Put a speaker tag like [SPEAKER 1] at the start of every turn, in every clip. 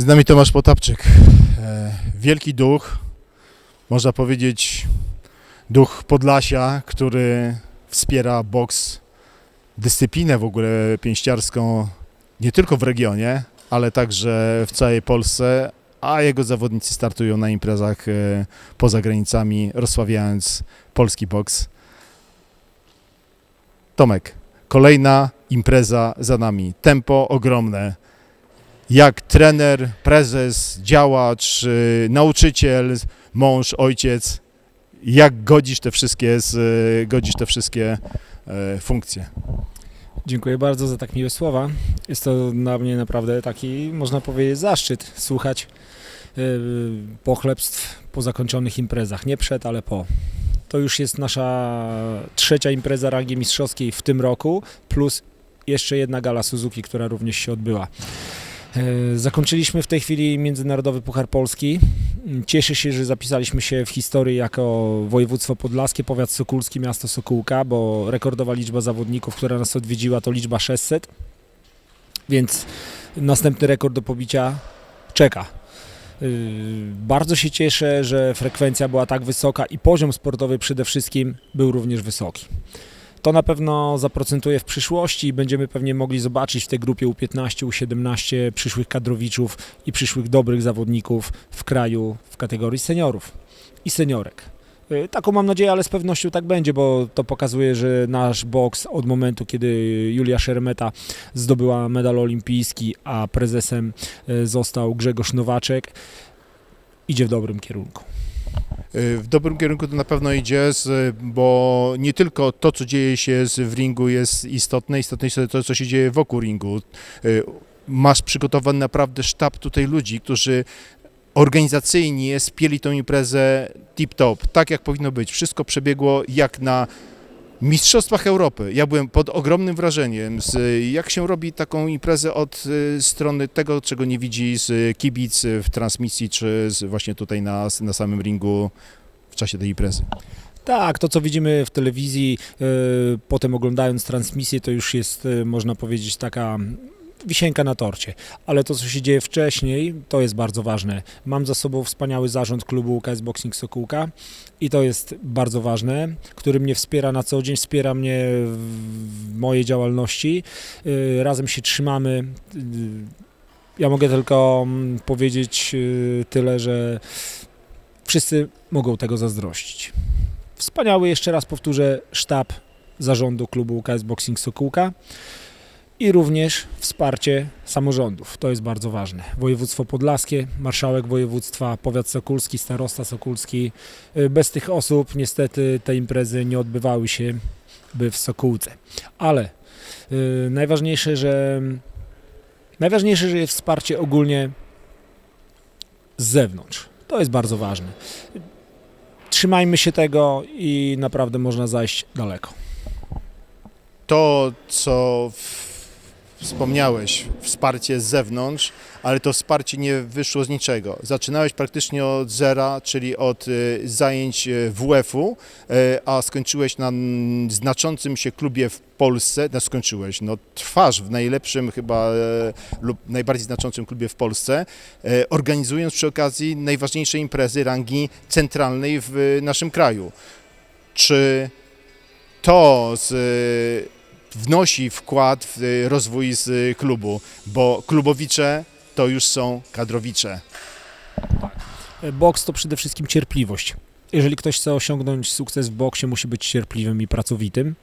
[SPEAKER 1] Z nami Tomasz Potapczyk. E, Wielki duch, można powiedzieć duch Podlasia, który wspiera boks, dyscyplinę w ogóle pięściarską nie tylko w regionie, ale także w całej Polsce, a jego zawodnicy startują na imprezach e, poza granicami, rozsławiając polski boks. Tomek, kolejna impreza za nami. Tempo ogromne. Jak trener, prezes, działacz, y, nauczyciel, mąż, ojciec, jak godzisz te wszystkie, y, godzisz te wszystkie e, funkcje?
[SPEAKER 2] Dziękuję bardzo za tak miłe słowa. Jest to dla mnie naprawdę taki, można powiedzieć, zaszczyt słuchać pochlebstw po zakończonych imprezach. Nie przed, ale po. To już jest nasza trzecia impreza rangi mistrzowskiej w tym roku, plus jeszcze jedna gala Suzuki, która również się odbyła. Yy, Zakończyliśmy w tej chwili Międzynarodowy Puchar Polski. Cieszę się, że zapisaliśmy się w historii jako województwo podlaskie, powiat sokulski, miasto Sokółka, bo rekordowa liczba zawodników, która nas odwiedziła, to liczba 600. Więc następny rekord do pobicia czeka. Yy, Bardzo się cieszę, że frekwencja była tak wysoka i poziom sportowy przede wszystkim był również wysoki. To na pewno zaprocentuje w przyszłości i będziemy pewnie mogli zobaczyć w tej grupie U15, U17 przyszłych kadrowiczów i przyszłych dobrych zawodników w kraju w kategorii seniorów i seniorek. Y, Taką mam nadzieję, ale z pewnością tak będzie, bo to pokazuje, że nasz boks od momentu, kiedy Julia Szermeta zdobyła medal olimpijski, a prezesem y, został Grzegorz Nowaczek, idzie w dobrym kierunku.
[SPEAKER 1] W dobrym kierunku to na pewno idzie, bo nie tylko to, co dzieje się w ringu jest istotne, istotne jest to, co się dzieje wokół ringu. Y, Masz przygotowany naprawdę sztab tutaj ludzi, którzy organizacyjnie spieli tą imprezę tip-top, tak jak powinno być. Wszystko przebiegło jak na Mistrzostwach Europy. Ja byłem pod ogromnym wrażeniem, z, jak się robi taką imprezę od y, strony tego, czego nie widzi z kibic w transmisji, czy właśnie tutaj na, na samym ringu w czasie tej imprezy.
[SPEAKER 2] Tak, to co widzimy w telewizji, y, potem oglądając transmisję, to już jest, y, można powiedzieć, taka wisienka na torcie. Ale to, co się dzieje wcześniej, to jest bardzo ważne. Mam za sobą wspaniały zarząd klubu UKS Boxing Sokółka i to jest bardzo ważne, który mnie wspiera na co dzień, wspiera mnie w mojej działalności. Y, Razem się trzymamy. Y, Ja mogę tylko mm, powiedzieć y, tyle, że wszyscy mogą tego zazdrościć. Wspaniały, jeszcze raz powtórzę, sztab zarządu klubu UKS Boxing Sokółka i również wsparcie samorządów. To jest bardzo ważne. Województwo Podlaskie, marszałek województwa, powiat sokulski, starosta sokulski. Y, Bez tych osób niestety te imprezy nie odbywały się by w Sokółce. Ale y, najważniejsze, że najważniejsze, że jest wsparcie ogólnie z zewnątrz. To jest bardzo ważne trzymajmy się tego i naprawdę można zajść daleko.
[SPEAKER 1] To, co w, wspomniałeś, wsparcie z zewnątrz, ale to wsparcie nie wyszło z niczego. Zaczynałeś praktycznie od zera, czyli od y, zajęć y, WF-u, y, a skończyłeś na znaczącym się klubie w Polsce, no skończyłeś, no trwasz w najlepszym chyba e, lub najbardziej znaczącym klubie w Polsce, e, organizując przy okazji najważniejsze imprezy rangi centralnej w naszym kraju. Czy to z, wnosi wkład w y, rozwój z y, klubu, bo klubowicze to już są kadrowicze.
[SPEAKER 2] Boks to przede wszystkim cierpliwość. Jeżeli ktoś chce osiągnąć sukces w boksie, musi być cierpliwym i pracowitym.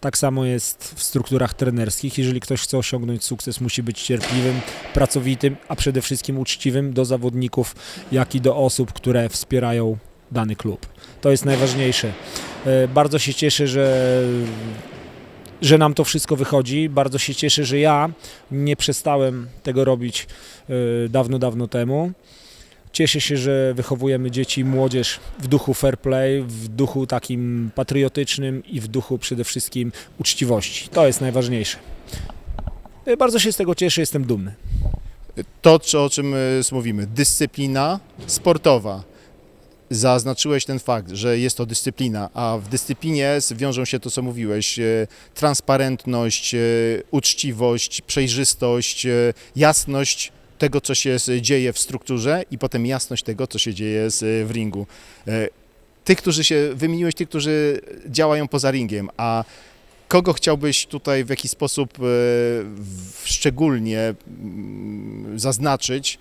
[SPEAKER 2] Tak samo jest w strukturach trenerskich. Jeżeli ktoś chce osiągnąć sukces, musi być cierpliwym, pracowitym, a przede wszystkim uczciwym do zawodników, jak i do osób, które wspierają dany klub. To jest najważniejsze. E, Bardzo się cieszę, że że nam to wszystko wychodzi. Bardzo się cieszę, że ja nie przestałem tego robić e, dawno, dawno temu. Cieszę się, że wychowujemy dzieci i młodzież w duchu fair play, w duchu takim patriotycznym i w duchu przede wszystkim uczciwości. To jest najważniejsze. E, Bardzo się z tego cieszę, jestem dumny.
[SPEAKER 1] To, o czym y, mówimy, dyscyplina sportowa. Zaznaczyłeś ten fakt, że jest to dyscyplina, a w dyscyplinie wiążą się to, co mówiłeś, y, transparentność, y, uczciwość, przejrzystość, y, jasność tego, co się dzieje w strukturze i potem jasność tego, co się dzieje w ringu. E, Tych, którzy się wymieniłeś, tych, którzy działają poza ringiem, a kogo chciałbyś tutaj w jakiś sposób e, szczególnie mm, zaznaczyć,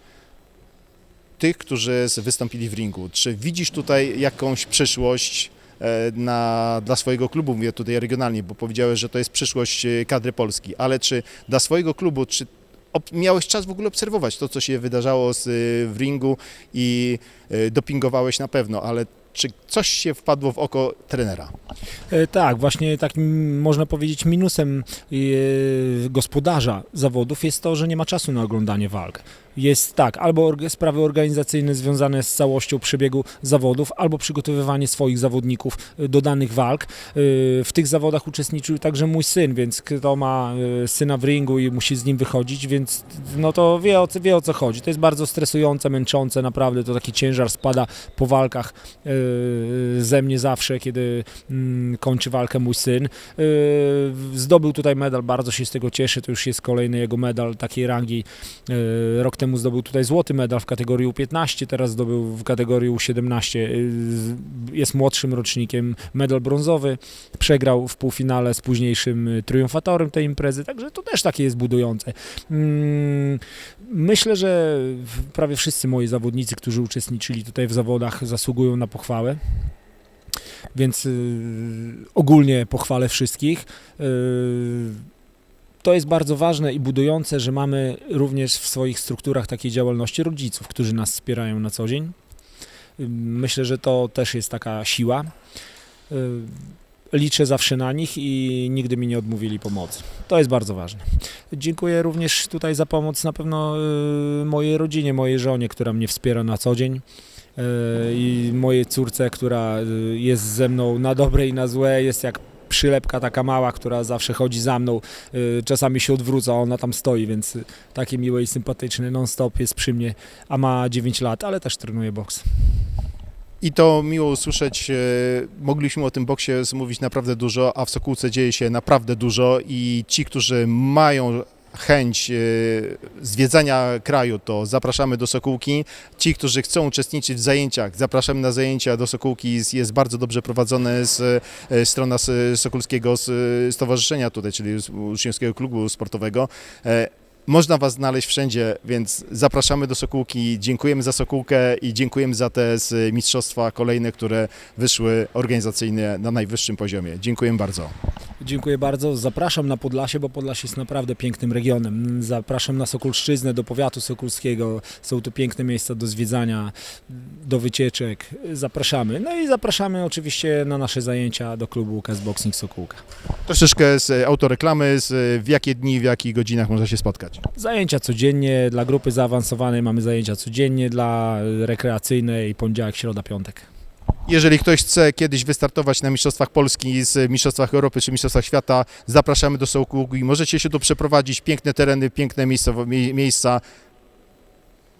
[SPEAKER 1] tych, którzy wystąpili w ringu? Czy widzisz tutaj jakąś przyszłość e, na, dla swojego klubu, mówię tutaj regionalnie, bo powiedziałeś, że to jest przyszłość e, kadry Polski, ale czy dla swojego klubu, czy miałeś czas w ogóle obserwować to, co się wydarzało z, e, w ringu i dopingowałeś na pewno, ale czy coś się wpadło w oko trenera?
[SPEAKER 2] Tak, właśnie takim można powiedzieć minusem gospodarza zawodów jest to, że nie ma czasu na oglądanie walk. Jest tak, albo sprawy organizacyjne związane z całością przebiegu zawodów, albo przygotowywanie swoich zawodników e, do danych walk. E, W tych zawodach uczestniczył także mój syn, więc kto ma e, syna w ringu i musi z nim wychodzić, więc no to wie o, wie o co chodzi. To jest bardzo stresujące, męczące, naprawdę to taki ciężar spada po walkach ze mnie zawsze, kiedy mm, kończy walkę mój syn. Zdobył tutaj medal, bardzo się z tego cieszę, to już jest kolejny jego medal takiej rangi. Rok temu zdobył tutaj złoty medal w kategorii U15, teraz zdobył w kategorii U17. Yy, Jest młodszym rocznikiem, medal brązowy. Przegrał w półfinale z późniejszym y, triumfatorem tej imprezy, także to też takie jest budujące. Mm, Myślę, że prawie wszyscy moi zawodnicy, którzy uczestniczyli tutaj w zawodach, zasługują na pochwałę więc y, ogólnie pochwalę wszystkich. Y, to jest bardzo ważne i budujące, że mamy również w swoich strukturach takiej działalności rodziców, którzy nas wspierają na co dzień. Y, Myślę, że to też jest taka siła. Y, Liczę zawsze na nich i nigdy mi nie odmówili pomocy. To jest bardzo ważne. Dziękuję również tutaj za pomoc na pewno y, mojej rodzinie, mojej żonie, która mnie wspiera na co dzień e, i mojej córce, która y, jest ze mną na dobre i na złe, jest jak przylepka taka mała, która zawsze chodzi za mną, y, czasami się odwróca, ona tam stoi, więc y, takie miłe i sympatyczne, non-stop jest przy mnie, a ma 9 lat, ale też trenuje boks.
[SPEAKER 1] I to miło usłyszeć. e, Mogliśmy o tym boksie mówić naprawdę dużo, a w Sokółce dzieje się naprawdę dużo i ci, którzy mają chęć e, zwiedzania kraju, to zapraszamy do Sokółki. Ci, którzy chcą uczestniczyć w zajęciach, zapraszamy na zajęcia do Sokółki. Jest, bardzo dobrze prowadzone z e, strona s- Sokolskiego s- Stowarzyszenia tutaj, czyli Uczniowskiego Klubu Sportowego. E, Można Was znaleźć wszędzie, więc zapraszamy do Sokółki. Dziękujemy za Sokółkę i dziękujemy za te mistrzostwa kolejne, które wyszły organizacyjnie na najwyższym poziomie. Dziękuję bardzo.
[SPEAKER 2] Dziękuję bardzo. Zapraszam na Podlasie, bo Podlasie jest naprawdę pięknym regionem. Zapraszam na Sokulszczyznę, do powiatu sokulskiego. Są tu piękne miejsca do zwiedzania, do wycieczek. Zapraszamy. No i zapraszamy oczywiście na nasze zajęcia do klubu UKS Boxing Sokółka.
[SPEAKER 1] Troszeczkę z autoreklamy, z w jakie dni, w jakich godzinach można się spotkać.
[SPEAKER 2] Zajęcia codziennie, dla grupy zaawansowanej mamy zajęcia codziennie, dla rekreacyjnej poniedziałek, środa, piątek.
[SPEAKER 1] Jeżeli ktoś chce kiedyś wystartować na Mistrzostwach Polski, z Mistrzostwach Europy czy Mistrzostwach Świata, zapraszamy do Sokółki. Możecie się tu przeprowadzić. Piękne tereny, piękne miejsca.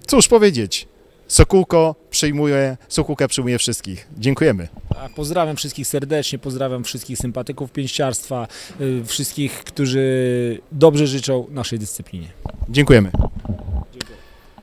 [SPEAKER 1] Cóż powiedzieć? Sokółko przyjmuje, Sokółka przyjmuje wszystkich. Dziękujemy.
[SPEAKER 2] Pozdrawiam wszystkich serdecznie, pozdrawiam wszystkich sympatyków pięściarstwa, y, wszystkich, którzy dobrze życzą naszej dyscyplinie.
[SPEAKER 1] Dziękujemy.